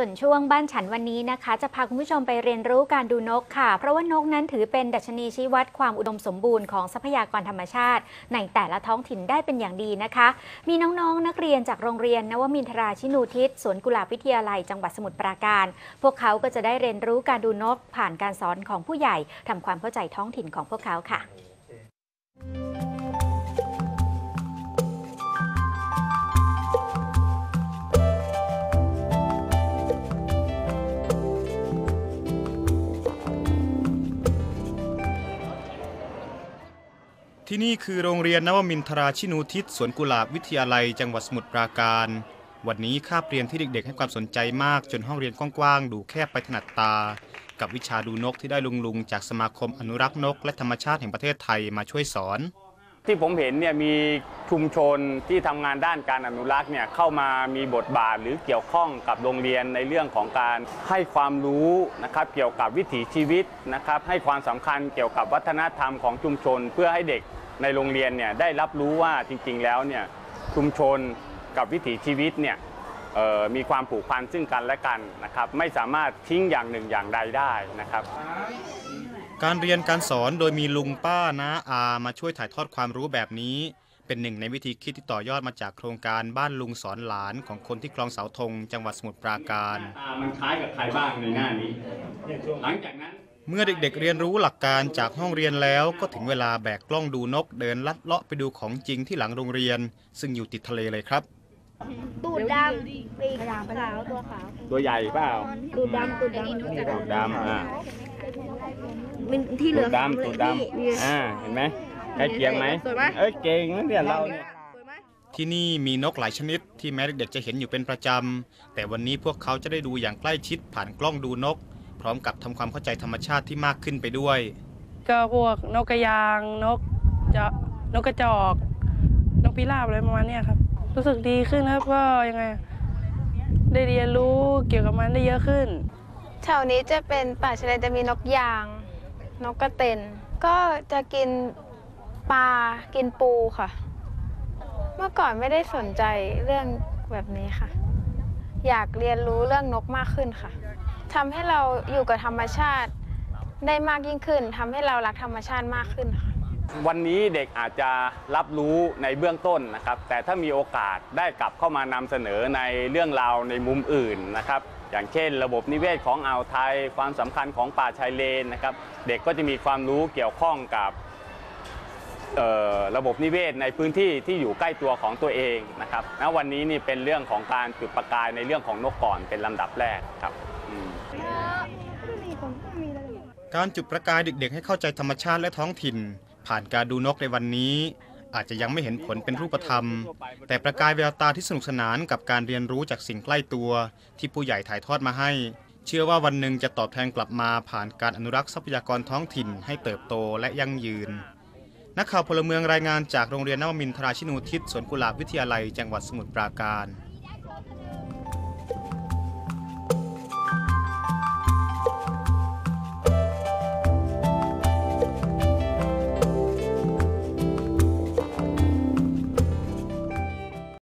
ส่วนช่วงบ้านฉันวันนี้นะคะ จะพาคุณผู้ชมไปเรียนรู้การดูนกค่ะ เพราะว่านกนั้นถือเป็นดัชนีชี้วัดความอุดมสมบูรณ์ของทรัพยากรธรรมชาติ ในแต่ละท้องถิ่นได้เป็นอย่างดีนะคะ มีน้องๆนักเรียนจากโรงเรียนนวมินทราชินูทิศสวนกุหลาบวิทยาลัยจังหวัดสมุทรปราการ พวกเขาก็จะได้เรียนรู้การดูนกผ่านการสอนของผู้ใหญ่ทำความเข้าใจท้องถิ่นของพวกเขาค่ะ ที่นี่คือโรงเรียนนวมินทราชินูทิศสวนกุหลาบวิทยาลัยจังหวัดสมุทรปราการ วันนี้คาบเรียนที่เด็กๆ ให้ความสนใจมากจนห้องเรียนกว้างๆ ดูแคบไปถนัดตา กับวิชาดูนกที่ได้ลุงๆ จากสมาคมอนุรักษ์นก และธรรมชาติแห่งประเทศไทยมาช่วยสอน ที่ผมเห็นเนี่ยมีชุมชนที่ทำงานด้านการอนุรักษ์เนี่ยเข้ามามีบทบาทหรือเกี่ยวข้องกับโรงเรียนในเรื่องของการให้ความรู้นะครับเกี่ยวกับวิถีชีวิตนะครับให้ความสำคัญเกี่ยวกับวัฒนธรรมของชุมชนเพื่อให้เด็ก ในโรงเรียนเนี่ยได้รับรู้ว่าจริงๆแล้วเนี่ยชุมชนกับวิถีชีวิตเนี่ยเอ่อมีความผูกพันซึ่งกันและกันนะครับไม่สามารถทิ้งอย่างหนึ่งอย่างใดได้นะครับ การเรียนการสอนโดยมีลุงป้าน้าอามาช่วยถ่ายทอดความรู้แบบนี้ เป็นหนึ่งในวิธีคิดที่ต่อยอดมาจากโครงการบ้านลุงสอนหลานของคนที่คลองเสาธงจังหวัดสมุทรปราการตามันคล้ายกับใครบ้างในหน้านี้หลังจากนั้น เมื่อเด็กๆเรียนรู้หลักการจากห้องเรียนแล้วก็ถึงเวลาแบกกล้องดูนกเดินลัดเลาะไปดูของจริงที่หลังโรงเรียน ซึ่งอยู่ติดทะเลเลยครับ ตูดดำปีกขาวตัวขาวตัวใหญ่เปล่าตูดดำตูดดำตูดดำอ่ามันที่เหลืตูอดดำตูดดำอ่าเห็นไหมใกล้เคียงไหมไหมเอ้ยเก่งนะเนี่ยเราเนี่ยที่นี่มีนกหลายชนิดที่แม้เด็กๆจะเห็นอยู่เป็นประจำแต่วันนี้พวกเขาจะได้ดูอย่างใกล้ชิดผ่านกล้องดูนก พร้อมกับทำความเข้าใจธรรมชาติที่มากขึ้นไปด้วย ก็พวกนกกระยางนกจะนกกระจอก นกพิราบอะไรประมาณเนี้ยครับ รู้สึกดีขึ้นครับก็ยังไง ได้เรียนรู้เกี่ยวกับมันได้เยอะขึ้น แถวนี้จะเป็นป่าชายเลนจะมีนกยาง นกกระเต็น ก็จะกินปลากินปูค่ะ เมื่อก่อนไม่ได้สนใจเรื่องแบบนี้ค่ะ อยากเรียนรู้เรื่องนกมากขึ้นค่ะ ทำให้เราอยู่กับธรรมชาติได้มากยิ่งขึ้นทำให้เรารักธรรมชาติมากขึ้นค่ะวันนี้เด็กอาจจะรับรู้ในเบื้องต้นนะครับ แต่ถ้ามีโอกาสได้กลับเข้ามานำเสนอในเรื่องราวในมุมอื่นนะครับ อย่างเช่น ระบบนิเวศของอ่าวไทย ความสำคัญของป่าชายเลนนะครับ เด็กก็จะมีความรู้เกี่ยวข้องกับระบบนิเวศในพื้นที่ที่อยู่ใกล้ตัวของตัวเองนะครับณวันนี้นี่เป็นเรื่องของการจุดประกายในเรื่องของนกก่อนเป็นลำดับแรกครับ การจุดประกายเด็กๆ ให้เข้าใจธรรมชาติและท้องถิ่น ผ่านการดูนกในวันนี้ อาจจะยังไม่เห็นผลเป็นรูปธรรม แต่ประกายแววตาที่สนุกสนานกับการเรียนรู้จากสิ่งใกล้ตัว ที่ผู้ใหญ่ถ่ายทอดมาให้ เชื่อว่าวันหนึ่งจะตอบแทนกลับมาผ่านการอนุรักษ์ทรัพยากรท้องถิ่นให้เติบโตและยั่งยืนนักข่าวพลเมืองรายงานจากโรงเรียนนวมินทราชินูทิศสวนกุหลาบวิทยาลัย จังหวัดสมุทรปราการ